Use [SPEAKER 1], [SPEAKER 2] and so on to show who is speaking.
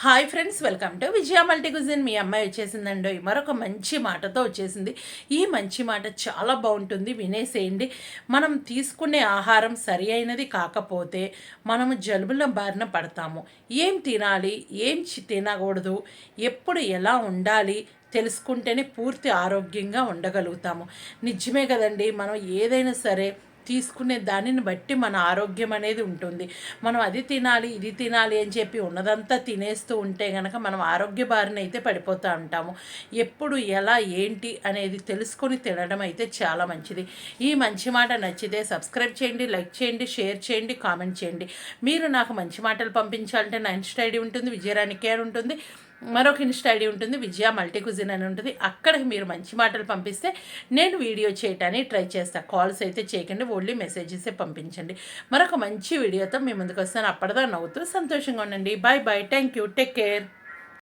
[SPEAKER 1] Hi friends welcome to Vijaya multi cuisine. మీ అమ్మాయి వచ్చేసిందండి. మరొక మంచి మాటతో వచ్చేసింది. ఈ మంచి మాట చాలా బాగుంటుంది వినేసేయండి. మనం తీసుకునే ఆహారం సరి అయినది కాకపోతే మనము జలుబుల బారిన పడతాము. ఏం తినాలి ఏం చి- తినకూడదు ఎప్పుడు ఎలా ఉండాలి తెలుసుకుంటేనే పూర్తి ఆరోగ్యంగా ఉండగలుగుతాము. నిజమే కదండి మనం ఏదైనా సరే తీసుకునే దానిని బట్టి మన ఆరోగ్యం అనేది ఉంటుంది. మనం అది తినాలి ఇది తినాలి అని చెప్పి ఉన్నదంతా తినేస్తూ ఉంటే కనుక మనం ఆరోగ్య బారిన అయితే పడిపోతూ ఉంటాము. ఎప్పుడు ఎలా ఏంటి అనేది తెలుసుకొని తినడం అయితే చాలా మంచిది. ఈ మంచి మాట నచ్చితే సబ్స్క్రైబ్ చేయండి లైక్ చేయండి షేర్ చేయండి కామెంట్ చేయండి. మీరు నాకు మంచి మాటలు పంపించాలంటే నా ఇన్స్టా ఐడి ఉంటుంది విజయరాణి కేర్ ఉంటుంది. మరొక ఇన్స్టా ఐడి ఉంటుంది విజయ మల్టీ కుజిన్ అని ఉంటుంది. అక్కడికి మీరు మంచి మాటలు పంపిస్తే నేను వీడియో చేయటానికి ట్రై చేస్తాను కాల్స్ అయితే చేయకండి ఓన్లీ మెసేజెసే పంపించండి. మరొక మంచి వీడియోతో మీ ముందుకు వస్తాను. అప్పటిదా నవ్వుతూ సంతోషంగా ఉండండి. Bye bye thank you take care